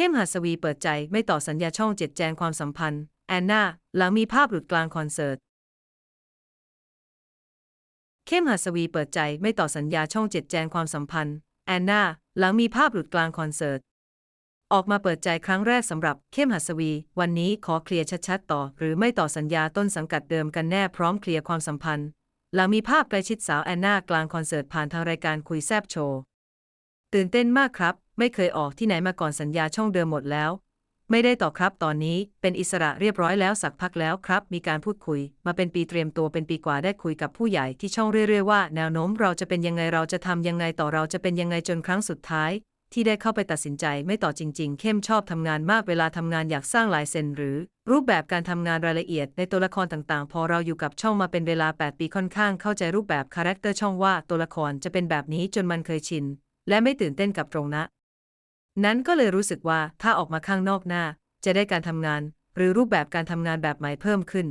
เข้มหัสวีเปิดใจไม่ต่อสัญญาช่องเจ็ดแจงความสัมพันธ์ แอนนาหลังมีภาพหลุดกลางคอนเสิร์ต เข้มหัสวีเปิดใจไม่ต่อสัญญาช่องเจ็ดแจงความสัมพันธ์ แอนนาหลังมีภาพหลุดกลางคอนเสิร์ต ออกมาเปิดใจครั้งแรกสำหรับเข้มหัสวี วันนี้ขอเคลียร์ชัดๆต่อ หรือไม่ต่อสัญญาต้นสังกัดเดิมกันแน่พร้อมเคลียร์ความสัมพันธ์ หลังมีภาพใกล้ชิดสาวแอนนากลางคอนเสิร์ตผ่านทางรายการคุยแซบโชว์ตื่นเต้นมากครับ ไม่เคยออกที่ไหนมาก่อนสัญญาช่องเดิมหมดแล้ว ไม่ได้ต่อครับตอนนี้เป็นอิสระเรียบร้อยแล้วสักพักแล้วครับ มีการพูดคุย มาเป็นปีเตรียมตัวเป็นปีกว่าได้คุยกับผู้ใหญ่ที่ช่องเรื่อยๆว่าแนวโน้มเราจะเป็นยังไงเราจะทำยังไงต่อเราจะเป็นยังไงจนครั้งสุดท้าย ที่ได้เข้าไปตัดสินใจไม่ต่อจริง ๆ เข้มชอบทำงานมากเวลาทำงานอยากสร้างลายเซ็นหรือ รูปแบบการทำงานรายละเอียดในตัวละครต่างๆ พอเราอยู่กับช่องมาเป็นเวลา 8 ปีค่อนข้างเข้าใจรูปแบบคาแรคเตอร์ช่องว่าตัวละครจะเป็นแบบนี้จนมันเคยชินและไม่ตื่นเต้นกับตรงนะ นั้นก็เลยรู้สึกว่าถ้าออกมาข้างนอกหน้า จะได้การทำงาน หรือรูปแบบการทำงานแบบใหม่เพิ่มขึ้น